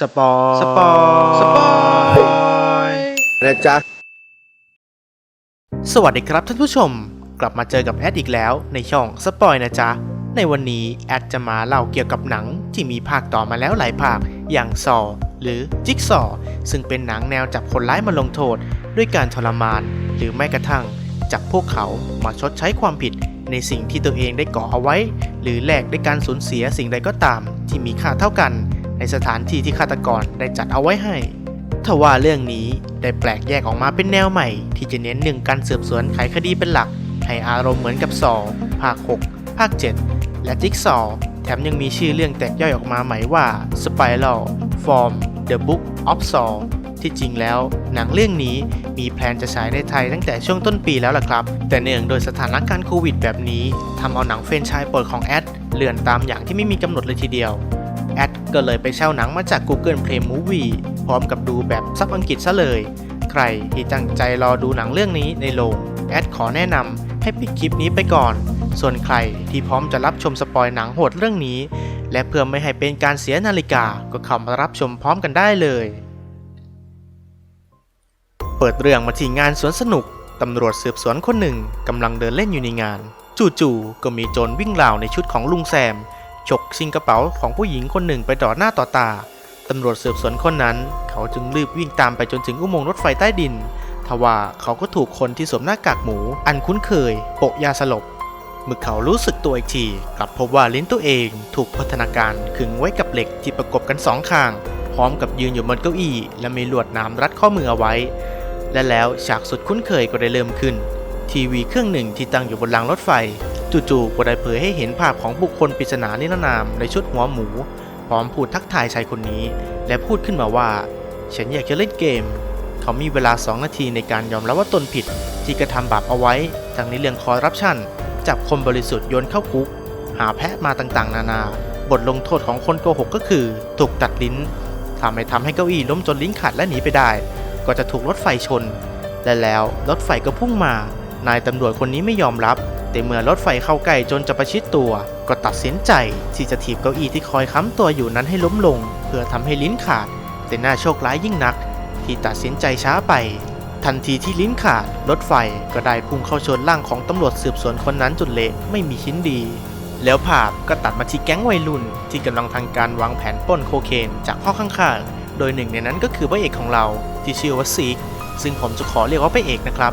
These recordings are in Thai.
สปอยสปอยสปอยนะจ๊ะ สวัสดีครับท่านผู้ชม กลับมาเจอกับแอดอีกแล้วในช่องสปอยนะจ๊ะ ในวันนี้แอดจะมาเล่าเกี่ยวกับหนังที่มีภาคต่อมาแล้วหลายภาคอย่างซอหรือจิ๊กซอซึ่งเป็นหนังแนวจับคนร้ายมาลงโทษ ด้วยการทรมาน หรือแม้กระทั่ง จับพวกเขามาชดใช้ความผิดในสิ่งที่ตัวเองได้ก่อเอาไว้ หรือแลกด้วยการสูญเสียสิ่งใดก็ตามที่มีค่าเท่ากัน ในสถานที่ที่ฆาตกรได้จัดเอาไว้ให้ทว่าเรื่องนี้ได้แปลกแยกออกมาเป็นแนวใหม่ ที่จะเน้นหนึ่งการสืบสวนไขคดีเป็นหลัก ให้อารมณ์เหมือนกับสอภาค 6 ภาค 7 และจิ๊กซอแถมยังมีชื่อเรื่องแตกย่อยออกมาใหม่ว่า Spiral Form The Book of Saw ที่จริงแล้วหนังเรื่องนี้มีแพลนจะฉายในไทยตั้งแต่ช่วงต้นปีแล้วล่ะครับ แต่เนื่องโดยสถานการณ์โควิดแบบนี้ทำเอาหนังเฟรนไชายโปรดของแอดเลื่อนตามอย่างที่ไม่มีกำหนดเลยทีเดียว แอดก็เลยไปเช่าหนังมาจาก Google Play Movie พร้อมกับดูแบบซับอังกฤษซะเลย ใครที่ตั้งใจรอดูหนังเรื่องนี้ในโรงแอดขอแนะนำให้ปิดคลิปนี้ไปก่อน ส่วนใครที่พร้อมจะรับชมสปอยหนังโหดเรื่องนี้ และเพื่อไม่ให้เป็นการเสียนาฬิกาก็เข้ามารับชมพร้อมกันได้เลย เปิดเรื่องมาที่งานสวนสนุกตำรวจสืบสวนคนหนึ่งกำลังเดินเล่นอยู่ในงาน จู่ๆก็มีโจรวิ่งราวในชุดของลุงแซม ฉกชิงกระเป๋าของผู้หญิงคนหนึ่งไปต่อหน้าต่อตา ตำรวจสืบสวนคนนั้น เขาจึงรีบวิ่งตามไปจนถึงอุโมงค์รถไฟใต้ดิน ทว่าเขาก็ถูกคนที่สวมหน้ากากหมู อันคุ้นเคย โปะยาสลบ เมื่อเขารู้สึกตัวอีกทีกลับพบว่าลิ้นตัวเองถูกพัฒนาการขึงไว้กับเหล็กที่ประกบกันสองข้าง พร้อมกับยืนอยู่บนเก้าอี้ และมีลวดนามรัดข้อมือเอาไว้ และแล้วฉากสุดคุ้นเคยก็ได้เริ่มขึ้น ทีวีเครื่องหนึ่งที่ตั้งอยู่บนรางรถไฟ จู่ๆก็ได้เผยให้เห็นภาพของบุคคลปริศนานิรนามในชุดหัวหมู พร้อมพูดทักทายชายคนนี้ และพูดขึ้นมาว่า ฉันอยากจะเล่นเกม เขามีเวลา 2 นาทีในการยอมรับว่าตนผิด ที่กระทำบาปเอาไว้ทั้งในเรื่องคอร์รัปชันจับคนบริสุทธิ์โยนเข้าคุก หาแพะมาต่างๆ นานา บทลงโทษของคนโกหกก็คือถูกตัดลิ้นทำให้ทำให้เก้าอี้ล้มจนลิ้นขาดและหนีไปได้ ก็จะถูกรถไฟชนและแล้วรถไฟก็พุ่งมา นายตำรวจคนนี้ไม่ยอมรับ แต่เมื่อรถไฟเข้าใกล้จนจะประชิดตัว ก็ตัดสินใจที่จะถีบเก้าอี้ที่คอยค้ำตัวอยู่นั้นให้ล้มลง เพื่อทำให้ลิ้นขาด แต่น่าโชคร้ายยิ่งนัก ที่ตัดสินใจช้าไป ทันทีที่ลิ้นขาด รถไฟก็ได้พุ่งเข้าชนร่างของตำรวจสืบสวนคนนั้นจนเละไม่มีชิ้นดีแล้วภาพก็ตัดมาที่แก๊งวัยรุ่น ที่กำลังทางการวางแผนป้นโคเคนจากห้องข้างๆ โดยหนึ่งในนั้นก็คือพระเอกของเราที่ชื่อว่าซีก ซึ่งผมจะขอเรียกว่าพระเอกนะครับ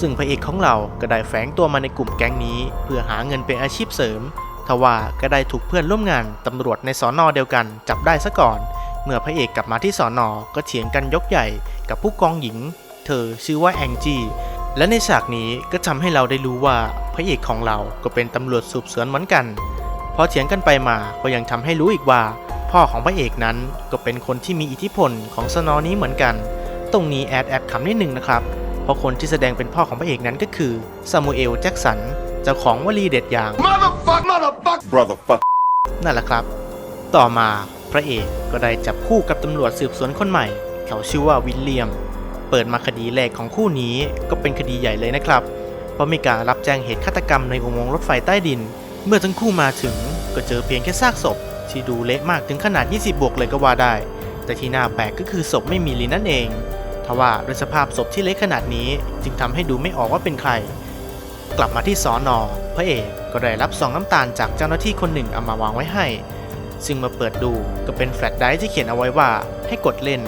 ซึ่งพระเอกของเราก็ได้แฝงตัวมาในกลุ่มแก๊งนี้ เพื่อหาเงินเป็นอาชีพเสริมทว่าก็ได้ถูกเพื่อนร่วมงานตำรวจในสอนอเดียวกันจับได้ซะก่อน เมื่อพระเอกกลับมาที่สอนอก็เถียงกันยกใหญ่กับผู้กองหญิง เธอชื่อว่าแองจี้และในฉากนี้ก็ทำให้เราได้รู้ว่าพระเอกของเราก็เป็นตำรวจสืบสวนเหมือนกันพอเถียงกันไปมาก็ยังทำให้รู้อีกว่า พ่อของพระเอกนั้นก็เป็นคนที่มีอิทธิพลของสนอนี้เหมือนกัน ตรงนี้แอดแอบขำนิดนึงนะครับ ราะคนที่แสดงเป็นพ่อของพระเอกนั้นก็คือซามูเอลแจ็กสันเจ้าของวลีเด็ดอย่าง motherfuck motherfuck brotherfuck นั่นแหละครับ ต่อมาพระเอกก็ได้จับคู่กับตำรวจสืบสวนคนใหม่ เขาชื่อว่าวิลเลียม เปิดมาคดีแรกของคู่นี้ก็เป็นคดีใหญ่เลยนะครับ เพราะมีการรับแจ้งเหตุฆาตกรรมในอุโมงค์รถไฟใต้ดิน เมื่อทั้งคู่มาถึงก็เจอเพียงแค่ซากศพ ที่ดูเละมากถึงขนาด 20 บวกเลยก็ว่าได้ แต่ที่น่าแปลกก็คือศพไม่มีลิ้นนั่นเอง ทว่าด้วยสภาพศพที่เละขนาดนี้จึงทำให้ดูไม่ออกว่าเป็นใคร กลับมาที่สอนอพระเอกก็ได้รับซองน้ำตาลจากเจ้าหน้าที่คนหนึ่งเอามาวางไว้ให้ ซึ่งมาเปิดดูก็เป็นแฟลชไดร์ที่เขียนเอาไว้ว่าให้กดเล่น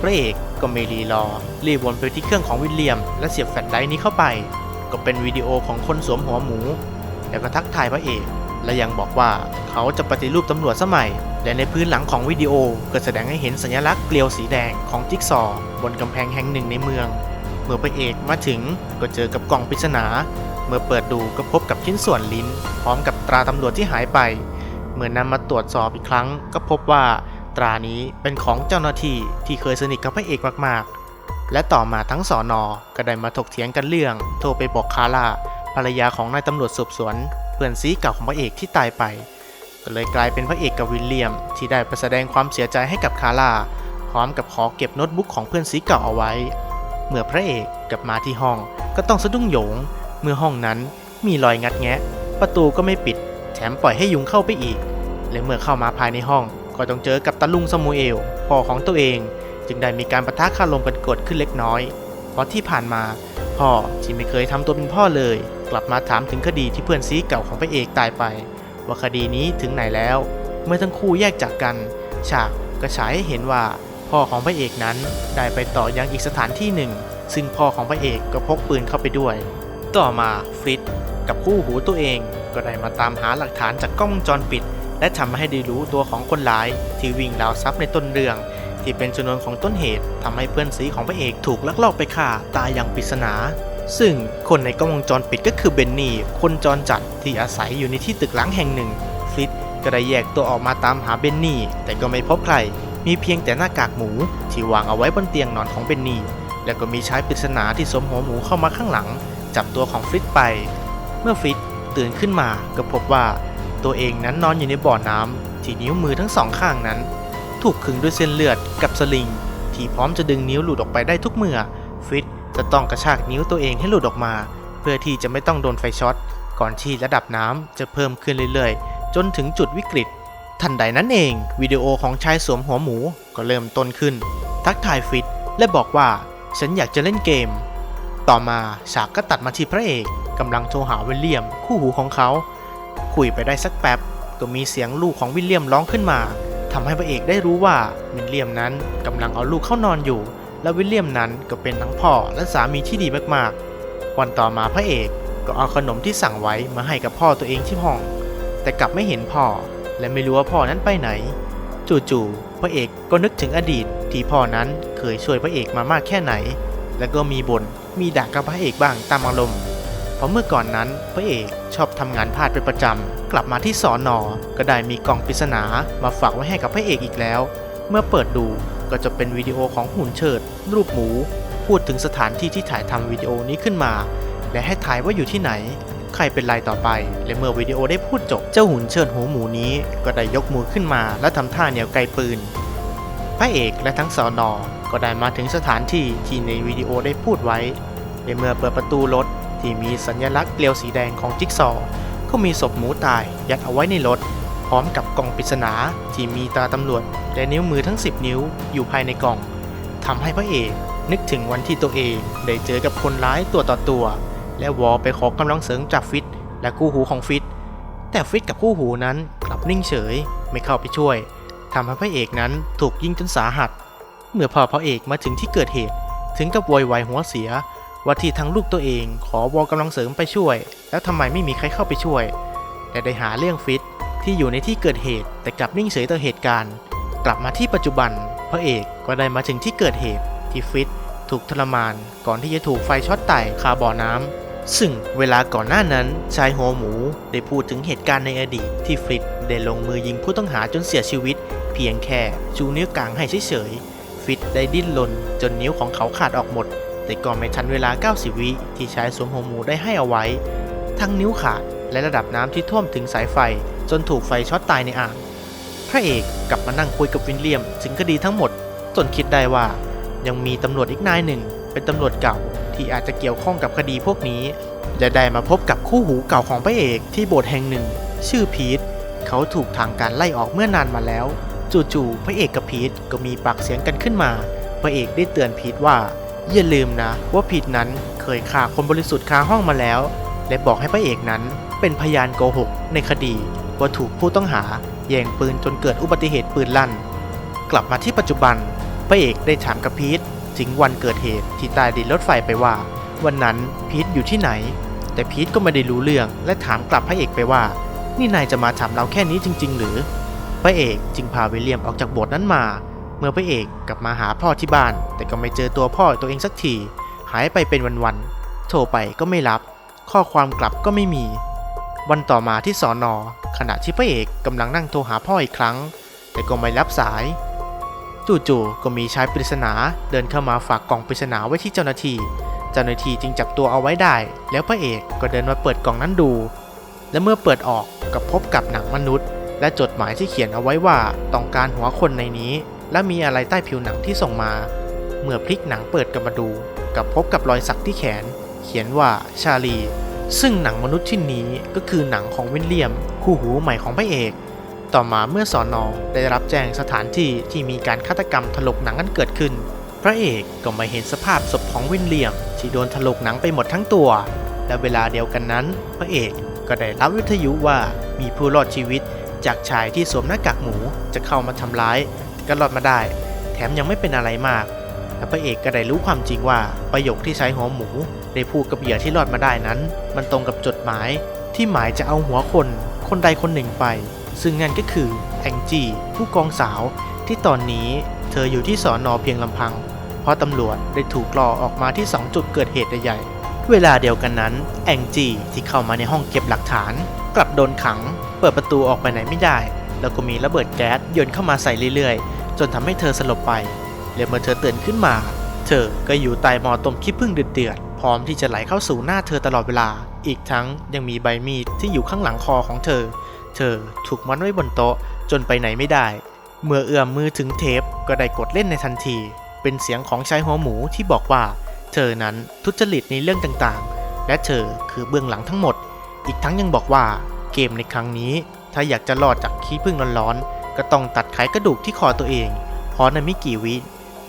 พระเอกก็ไม่รีรอรีบวนไปที่เครื่องของวิลเลียม และเสียบแฟลชไดร์นี้เข้าไป ก็เป็นวิดีโอของคนสวมหัวหมู แล้วก็ทักทายพระเอก และยังบอกว่าเขาจะปฏิรูปตำรวจสมัย และในพื้นหลังของวิดีโอก็แสดงให้เห็นสัญลักษณ์เกลียวสีแดงของจิ๊กซอว์บนกำแพงแห่งหนึ่งในเมือง เมื่อพระเอกมาถึงก็เจอกับกล่องปริศนา เมื่อเปิดดูก็พบกับชิ้นส่วนลิ้น พร้อมกับตราตำรวจที่หายไป เมื่อนำมาตรวจสอบอีกครั้ง ก็พบว่าตรานี้เป็นของเจ้าหน้าที่ที่เคยสนิทกับพระเอกมากๆ และต่อมาทั้งสอนอก็ได้มาถกเถียงกันเรื่อง โทรไปบอกคาร่าภรรยาของนายตำรวจสืบสวน เพื่อนซีเก่าของพระเอกที่ตายไปก็เลยกลายเป็นพระเอกกับวิลเลียม ที่ได้ไปแสดงความเสียใจให้กับคาร่าพร้อมกับขอเก็บโน้ตบุ๊กของเพื่อนซีเก่าเอาไว้ เมื่อพระเอกกลับมาที่ห้องก็ต้องสะดุ้งโหยง เมื่อห้องนั้นมีรอยงัดแงะ ประตูก็ไม่ปิด แถมปล่อยให้ยุงเข้าไปอีก และเมื่อเข้ามาภายในห้อง ก็ต้องเจอกับตาลุงซามูเอลพ่อของตัวเอง จึงได้มีการประทะคารมกันเกิดขึ้นเล็กน้อย เพราะที่ผ่านมาพ่อที่ไม่เคยทำตัวเป็นพ่อเลย ลับมาถามถึงคดีที่เพื่อนซีเก่าของพระเอกตายไป ว่าคดีนี้ถึงไหนแล้ว เมื่อทั้งคู่แยกจากกัน ฉากก็ฉายให้เห็นว่า พ่อของพระเอกนั้นได้ไปต่อยังอีกสถานที่หนึ่ง ซึ่งพ่อของพระเอกก็พกปืนเข้าไปด้วย ต่อมาฟริตกับคู่หูตัวเอง ก็ได้มาตามหาหลักฐานจากกล้องวงจรปิด และทำให้ได้รู้ตัวของคนร้าย ที่วิ่งราวทรัพย์ในต้นเรื่องที่เป็นชนวนของต้นเหตุทำให้เพื่อนสีของพระเอกถูกลักลอบไปฆ่าตายอย่างปริศนา ซึ่งคนในกล้องวงจรปิดก็คือเบนนี่ คนจรจัดที่อาศัยอยู่ในที่ตึกล้างแห่งหนึ่งฟลิตก็ได้แยกตัวออกมาตามหาเบนนี่ แต่ก็ไม่พบใคร มีเพียงแต่หน้ากากหมูที่วางเอาไว้บนเตียงนอนของเบนนี่ แล้วก็มีชายปริศนาที่สวมหัวหมูเข้ามาข้างหลัง จับตัวของฟลิตไป เมื่อฟลิตตื่นขึ้นมาก็พบว่าตัวเองนั้นนอนอยู่ในบ่อน้ำที่นิ้วมือทั้งสองข้างนั้น ถูกขึงด้วยเส้นเลือดกับสลิง ที่พร้อมจะดึงนิ้วหลุดออกไปได้ทุกเมื่อฟิต จะต้องกระชากนิ้วตัวเองให้หลุดออกมา เพื่อที่จะไม่ต้องโดนไฟช็อต ก่อนที่ระดับน้ำจะเพิ่มขึ้นเรื่อยๆ จนถึงจุดวิกฤต ทันใดนั้นเอง วิดีโอของชายสวมหัวหมูก็เริ่มต้นขึ้น ทักทายฟิตและบอกว่า ฉันอยากจะเล่นเกม ต่อมาฉากก็ตัดมาที่พระเอกกำลังโทรหาวิลเลียม คู่หูของเขา คุยไปได้สักแป๊บก็มีเสียงลูกของวิลเลียมร้องขึ้นมาทำให้พระเอกได้รู้ว่าวิลเลียมนั้นกำลังเอาลูกเข้านอนอยู่ และวิลเลียมนั้นก็เป็นทั้งพ่อและสามีที่ดีมากๆ วันต่อมาพระเอกก็เอาขนมที่สั่งไว้มาให้กับพ่อตัวเองที่ห้อง แต่กลับไม่เห็นพ่อและไม่รู้ว่าพ่อนั้นไปไหน จู่ๆพระเอกก็นึกถึงอดีตที่พ่อนั้นเคยช่วยพระเอกมามากแค่ไหน แล้วก็มีบน่นมีด่ากับพระเอกบ้างตามอารมณ์เพราะเมื่อก่อนนั้นพระเอกชอบทำงานพลาดเป็นประจำกลับมาที่สอนอก็ได้มีกล่องปริศนามาฝากไว้ให้กับพระเอกอีกแล้ว เมื่อเปิดดู ก็จะเป็นวิดีโอของหุ่นเชิด รูปหมู พูดถึงสถานที่ที่ถ่ายทำวิดีโอนี้ขึ้นมา และให้ทายว่าอยู่ที่ไหน ใครเป็นรายต่อไป และเมื่อวิดีโอได้พูดจบ เจ้าหุ่นเชิดหัวหมูนี้ ก็ได้ยกมือขึ้นมา และทำท่าเหนียวไกลปืน พระเอกและทั้งสอนอก็ได้มาถึงสถานที่ที่ในวิดีโอได้พูดไว้ในเมื่อเปิดประตูรถที่มีสัญลักษณ์เกลียวสีแดงของจิ๊กซอว์ก็มีศพหมูตายยัดเอาไว้ในรถ พร้อมกับกล่องปริศนาที่มีตาตำรวจและนิ้วมือทั้ง 10 นิ้วอยู่ภายในกล่องทำให้พระเอกนึกถึงวันที่ตัวเองได้เจอกับคนร้ายตัวต่อตัว และวอไปขอกำลังเสริมจากฟิตและคู่หูของฟิต แต่ฟิตกับคู่หูนั้นกลับนิ่งเฉยไม่เข้าไปช่วยทำให้พระเอกนั้นถูกยิงจนสาหัส เมื่อพอพระเอกมาถึงที่เกิดเหตุ ถึงกับโวยวายหัวเสียว่าที่ทั้งลูกตัวเองขอวอกำลังเสริมไปช่วย แล้วทำไมไม่มีใครเข้าไปช่วย แต่ได้หาเรื่องฟิต ที่อยู่ในที่เกิดเหตุแต่กลับนิ่งเฉยต่อเหตุการณ์ กลับมาที่ปัจจุบัน พระเอกก็ได้มาถึงที่เกิดเหตุที่ฟิตถูกทรมาน ก่อนที่จะถูกไฟช็อตไตายคาบ่อน้ำซึ่งเวลาก่อนหน้านั้นชายหัวหมูได้พูดถึงเหตุการณ์ในอดีตที่ฟริตได้ลงมือยิงผู้ต้องหาจนเสียชีวิต เพียงแค่ชูนิ้วกลางให้เฉยๆฟิตได้ดิ้นรนจนนิ้วของเขาขาดออกหมด แต่ก็ไม่ทันเวลา 90 วิที่ชายสวมหัวหมูได้ให้เอาไว้ ทั้งนิ้วขาดและระดับน้ำที่ท่วมถึงสายไฟ จนถูกไฟช็อตตายในอ่าง พระเอกกลับมานั่งคุยกับวินเลียมถึงคดีทั้งหมด จนคิดได้ว่ายังมีตำรวจอีกนายหนึ่ง เป็นตำรวจเก่าที่อาจจะเกี่ยวข้องกับคดีพวกนี้ และได้มาพบกับคู่หูเก่าของพระเอกที่โบสถ์แห่งหนึ่ง ชื่อพีทเขาถูกทางการไล่ออกเมื่อนานมาแล้ว จู่ๆพระเอกกับพีทก็มีปากเสียงกันขึ้นมา พระเอกได้เตือนพีทว่าอย่าลืมนะว่าพีทนั้นเคยฆ่าคนบริสุทธิ์คาห้องมาแล้ว และบอกให้พระเอกนั้นเป็นพยานโกหกในคดี ว่าถูกผู้ต้องหาแย่งปืนจนเกิดอุบัติเหตุปืนลั่น กลับมาที่ปัจจุบัน พระเอกได้ถามกับพีทถึงวันเกิดเหตุที่ใตายดินรถไฟไปว่า วันนั้นพีทอยู่ที่ไหน แต่พีทก็ไม่ได้รู้เรื่องและถามกลับพระเอกไปว่า นี่นายจะมาถามเราแค่นี้จริง ๆ หรือ พระเอกจึงพาวิลเลียมออกจากโบสถ์นั้นมา เมื่อพระเอกกลับมาหาพ่อที่บ้าน แต่ก็ไม่เจอตัวพ่อตัวเองสักทีหายไปเป็นวันๆโทรไปก็ไม่รับ ข้อความกลับก็ไม่มี วันต่อมาที่สอนอขณะที่พระเอกกำลังนั่งโทรหาพ่ออีกครั้ง แต่ก็ไม่รับสาย จู่ๆก็มีชายปริศนาเดินเข้ามาฝากกล่องปริศนาไว้ที่เจ้าหน้าที่ เจ้าหน้าที่จึงจับตัวเอาไว้ได้ แล้วพระเอกก็เดินมาเปิดกล่องนั้นดู และเมื่อเปิดออกก็พบกับหนังมนุษย์ และจดหมายที่เขียนเอาไว้ว่าต้องการหัวคนในนี้ และมีอะไรใต้ผิวหนังที่ส่งมา เมื่อพลิกหนังเปิดกลับมาดูกับพบกับรอยสักที่แขน เขียนว่าชาลี ซึ่งหนังมนุษย์ชิ้นนี้ก็คือหนังของวิลเลียม คู่หูใหม่ของพระเอก ต่อมาเมื่อสอนอได้รับแจ้งสถานที่ที่มีการฆาตกรรมถลกหนังกันเกิดขึ้น พระเอกก็มาเห็นสภาพศพของวินเลียม ที่โดนถลกหนังไปหมดทั้งตัว และเวลาเดียวกันนั้น พระเอกก็ได้รับวิทยุว่ามีผู้รอดชีวิตจากชายที่สวมหน้ากากหมูจะเข้ามาทำร้ายก็รอดมาได้ แถมยังไม่เป็นอะไรมากและพระเอกก็ได้รู้ความจริงว่าประโยคที่ใช้หัวหมู ได้พูดกับเหยื่อที่รอดมาได้นั้น มันตรงกับจดหมายที่หมายจะเอาหัวคน คนใดคนหนึ่งไป ซึ่งนั่นก็คือแองจี้ผู้กองสาว ที่ตอนนี้เธออยู่ที่สอนอเพียงลำพัง เพราะตำรวจได้ถูกล่อออกมาที่สองจุดเกิดเหตุใหญ่เวลาเดียวกันนั้นแองจี้ที่เข้ามาในห้องเก็บหลักฐาน กลับโดนขัง เปิดประตูออกไปไหนไม่ได้ แล้วก็มีระเบิดแก๊สโยนเข้ามาใส่เรื่อยๆ จนทำให้เธอสลบไปและเมื่อเธอตื่นขึ้นมา เธอก็อยู่ใต้หมอต้มขี้ผึ้งเดือดๆ ร้อมที่จะไหลเข้าสู่หน้าเธอตลอดเวลา อีกทั้งยังมีใบมีดที่อยู่ข้างหลังคอของเธอ เธอถูกมัดไว้บนโต๊ะจนไปไหนไม่ได้ เมื่อเอื้อมมือถึงเทปก็ได้กดเล่นในทันที เป็นเสียงของชายหัวหมูที่บอกว่า เธอนั้นทุจริตในเรื่องต่างๆ และเธอคือเบื้องหลังทั้งหมด อีกทั้งยังบอกว่าเกมในครั้งนี้ ถ้าอยากจะรอดจากขี้ผึ้งร้อนๆก็ต้องตัดไขกระดูกที่คอตัวเองเพราะในไม่กี่วิ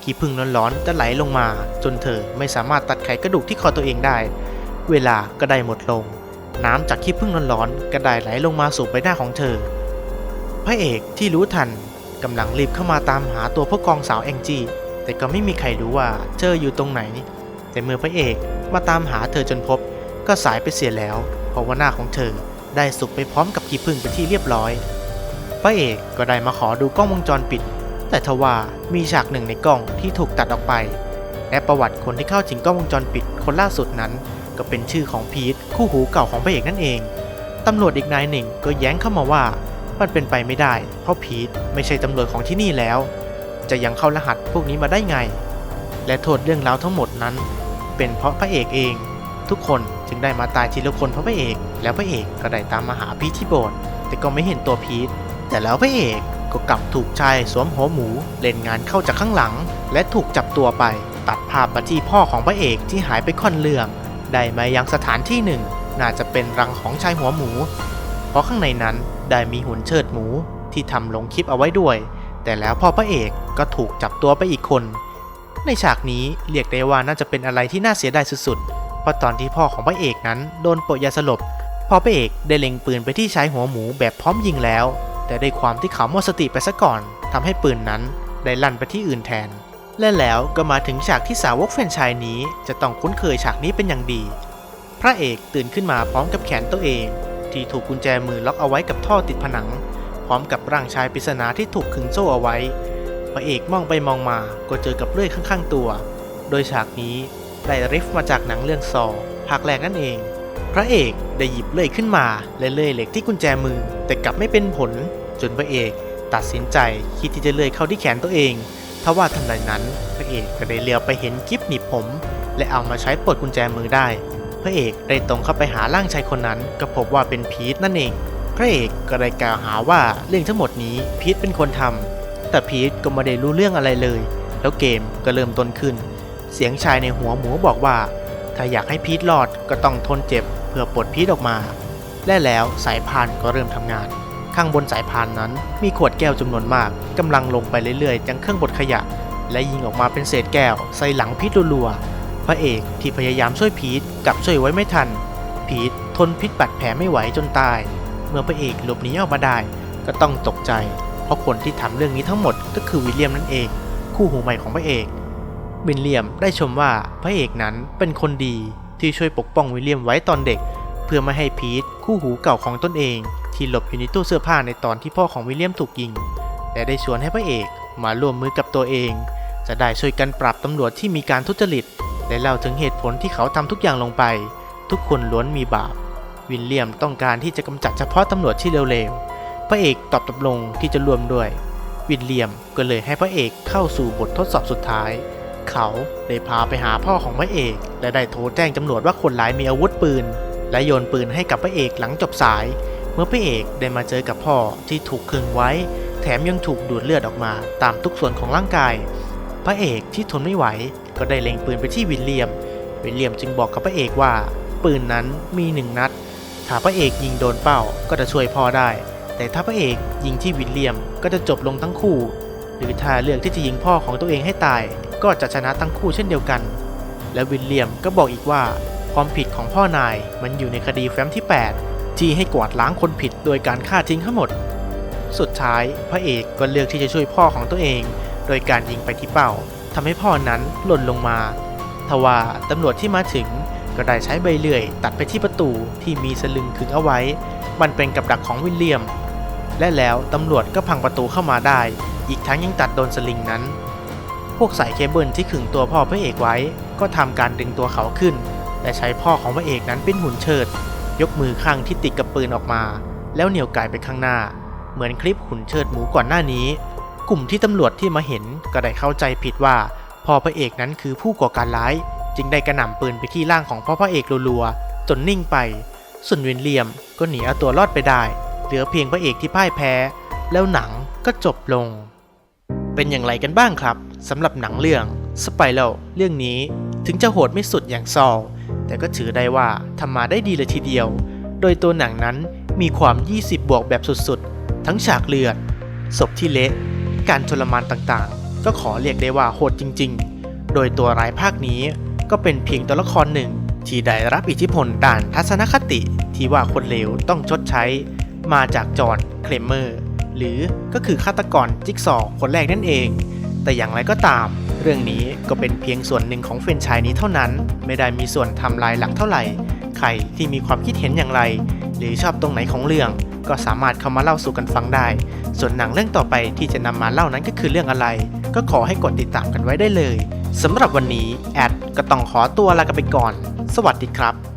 ขี้ผึ้งร้อนๆจะไหลลงมา จนเธอไม่สามารถตัดไขกระดูกที่คอตัวเองได้ เวลาก็ได้หมดลง น้ำจากขี้ผึ้งร้อนๆก็ได้ไหลลงมาสู่ใบหน้าของเธอ พระเอกที่รู้ทันกำลังรีบเข้ามาตามหาตัวผู้กองสาวแองจี้แต่ก็ไม่มีใครรู้ว่าเธออยู่ตรงไหน แต่เมื่อพระเอกมาตามหาเธอจนพบ ก็สายไปเสียแล้ว เพราะว่าหน้าของเธอได้สุกไปพร้อมกับขี้ผึ้งเป็นที่เรียบร้อย พระเอกก็ได้มาขอดูกล้องวงจรปิด แต่ทว่ามีฉากหนึ่งในกล้องที่ถูกตัดออกไป และประวัติคนที่เข้าถึงกล้องวงจรปิดคนล่าสุดนั้น ก็เป็นชื่อของพีทคู่หูเก่าของพระเอกนั่นเอง ตำรวจอีกนายหนึ่งก็แย้งเข้ามาว่า มันเป็นไปไม่ได้ เพราะพีทไม่ใช่ตำรวจของที่นี่แล้ว จะยังเข้ารหัสพวกนี้มาได้ไง และโทษเรื่องราวทั้งหมดนั้น เป็นเพราะพระเอกเอง ทุกคนจึงได้มาตายทีละคนเพราะพระเอก แล้วพระเอกก็ได้ตามมาหาพีทที่โบสถ์แต่ก็ไม่เห็นตัวพีทแต่แล้วพระเอก ก็กลับถูกชายสวมหัวหมูเล่นงานเข้าจากข้างหลัง และถูกจับตัวไป ตัดภาพมาที่พ่อของพระเอกที่หายไปค่อนเรื่อง ได้มายังสถานที่หนึ่ง น่าจะเป็นรังของชายหัวหมู เพราะข้างในนั้นได้มีหุ่นเชิดหมูที่ทำลงคลิปเอาไว้ด้วย แต่แล้วพ่อพระเอกก็ถูกจับตัวไปอีกคน ในฉากนี้เรียกได้ว่าน่าจะเป็นอะไรที่น่าเสียดายสุดๆ เพราะตอนที่พ่อของพระเอกนั้นโดนโปะยาสลบพ่อพระเอกได้เล็งปืนไปที่ชายหัวหมูแบบพร้อมยิงแล้ว แต่ได้ความที่เขาหมดสติไปซะก่อนทำให้ปืนนั้นได้ลั่นไปที่อื่นแทน และแล้วก็มาถึงฉากที่สาวกแฟนชายนี้จะต้องคุ้นเคยฉากนี้เป็นอย่างดี พระเอกตื่นขึ้นมาพร้อมกับแขนตัวเอง ที่ถูกกุญแจมือล็อกเอาไว้กับท่อติดผนัง พร้อมกับร่างชายปริศนาที่ถูกขึงโซ่เอาไว้ พระเอกมองไปมองมาก็เจอกับเลื่อยข้างๆตัว โดยฉากนี้ได้ริฟมาจากหนังเรื่องซอภาคแรกนั่นเอง พระเอกได้หยิบเลื่อยขึ้นมาและเลื่อยเหล็กที่กุญแจมือ แต่กลับไม่เป็นผล จนพระเอกตัดสินใจคิดที่จะเลื่อยเข้าที่แขนตัวเองทว่าทันใดนั้น พระเอกก็ได้เลียวไปเห็นกิฟหนีบผม และเอามาใช้ปลดกุญแจมือได้ พระเอกได้ตรงเข้าไปหาร่างชายคนนั้น ก็พบว่าเป็นพีทนั่นเอง พระเอกก็ได้กล่าวหาว่าเรื่องทั้งหมดนี้พีทเป็นคนทำแต่พีทก็ไม่ได้รู้เรื่องอะไรเลย แล้วเกมก็เริ่มต้นขึ้น เสียงชายในหัวหมูบอกว่า ถ้าอยากให้พีทรอดก็ต้องทนเจ็บ พื่อปลดพีทออกมา และแล้วสายพานก็เริ่มทำงาน ข้างบนสายพานนั้นมีขวดแก้วจำนวนมากกำลังลงไปเรื่อยๆยังเครื่องบดขยะ และยิงออกมาเป็นเศษแก้วใส่หลังพีทรัวๆพระเอกที่พยายามช่วยพีทกับช่วยไว้ไม่ทัน พีททนพิษบาดแผลไม่ไหวจนตาย เมื่อพระเอกหลบหนีออกมาได้ก็ต้องตกใจ เพราะคนที่ทำเรื่องนี้ทั้งหมดก็คือวิลเลียมนั่นเอง คู่หูใหม่ของพระเอกวิลเลียมได้ชมว่าพระเอกนั้นเป็นคนดี ที่ช่วยปกป้องวิลเลียมไว้ตอนเด็ก เพื่อไม่ให้พีทคู่หูเก่าของตนเอง ที่หลบอยู่ในตู้เสื้อผ้าในตอนที่พ่อของวิลเลียมถูกยิงและได้ชวนให้พระเอกมาร่วมมือกับตัวเอง จะได้ช่วยกันปราบตำรวจที่มีการทุจริต และเล่าถึงเหตุผลที่เขาทำทุกอย่างลงไป ทุกคนล้วนมีบาป วิลเลียมต้องการที่จะกำจัดเฉพาะตำรวจที่เร็วๆ พระเอกตอบตกลงที่จะร่วมด้วย วิลเลียมก็เลยให้พระเอกเข้าสู่บททดสอบสุดท้าย เขาได้พาไปหาพ่อของพระเอก และได้โทรแจ้งตำรวจว่าคนร้ายมีอาวุธปืน และโยนปืนให้กับพระเอกหลังจบสาย เมื่อพระเอกได้มาเจอกับพ่อที่ถูกขึงไว้ แถมยังถูกดูดเลือดออกมาตามทุกส่วนของร่างกาย พระเอกที่ทนไม่ไหว ก็ได้เล็งปืนไปที่วิลเลียม วิลเลียมจึงบอกกับพระเอกว่า ปืนนั้นมีหนึ่งนัดถ้าพระเอกยิงโดนเป้าก็จะช่วยพ่อได้ แต่ถ้าพระเอกยิงที่วิลเลียมก็จะจบลงทั้งคู่ หรือถ้าเลือกที่จะยิงพ่อของตัวเองให้ตาย ก็จะชนะทั้งคู่เช่นเดียวกัน และวิลเลียมก็บอกอีกว่า ความผิดของพ่อนายมันอยู่ในคดีแฟ้มที่ 8 ที่ให้กวาดล้างคนผิดโดยการฆ่าทิ้งทั้งหมด สุดท้ายพระเอกก็เลือกที่จะช่วยพ่อของตัวเอง โดยการยิงไปที่เป้าทำให้พ่อนั้นหล่นลงมา ทว่าตำรวจที่มาถึงก็ได้ใช้ใบเลื่อย ตัดไปที่ประตูที่มีสลึงขึงเอาไว้ มันเป็นกับดักของวิลเลียม และแล้วตำรวจก็พังประตูเข้ามาได้ อีกทั้งยังตัดโดนสลิงนั้น พวกสายเคเบิลที่ขึงตัวพ่อพระเอกไว้ ก็ทำการดึงตัวเขาขึ้น และใช้พ่อของพระเอกนั้นเป็นหุ่นเชิด ยกมือข้างที่ติดกับปืนออกมา แล้วเหนี่ยวไกไปข้างหน้า เหมือนคลิปหุ่นเชิดหมูก่อนหน้านี้ กลุ่มที่ตำรวจที่มาเห็นก็ได้เข้าใจผิดว่าพ่อพระเอกนั้นคือผู้ก่อการร้าย จึงได้กระหน่ำปืนไปที่ร่างของพ่อพระเอกรัวๆจนนิ่งไปส่วนวินเลียมก็หนีเอาตัวรอดไปได้ เหลือเพียงพระเอกที่พ่ายแพ้ แล้วหนังก็จบลง เป็นอย่างไรกันบ้างครับ สำหรับหนังเรื่องสไปเ a ลเรื่องนี้ถึงจะโหดไม่สุดอย่างซอลแต่ก็ถือได้ว่าทำมาได้ดีเลยทีเดียว โดยตัวหนังนั้นมีความ 20 บวกแบบสุดๆ ทั้งฉากเลือด ศพที่เละ การทรมานต่างๆ ก็ขอเรียกได้ว่าโหดจริงๆ โดยตัวร้ายภาคนี้ก็เป็นเพียงตัวละครหนึ่ง ที่ได้รับอิทธิพลด้านทัศนคติที่ว่าคนเลวต้องชดใช้ มาจากจอห์นเคลมเมอร์ หรือก็คือฆาตกรจิ๊กซอว์คนแรกนั่นเอง แต่อย่างไรก็ตาม เรื่องนี้ก็เป็นเพียงส่วนหนึ่งของเฟรนชายนี้เท่านั้น ไม่ได้มีส่วนทำลายหลักเท่าไหร่ ใครที่มีความคิดเห็นอย่างไร หรือชอบตรงไหนของเรื่อง ก็สามารถเข้ามาเล่าสู่กันฟังได้ ส่วนหนังเรื่องต่อไปที่จะนำมาเล่านั้นก็คือเรื่องอะไร ก็ขอให้กดติดตามกันไว้ได้เลยสำหรับวันนี้แอดก็ต้องขอตัวลากันไปก่อน สวัสดีครับ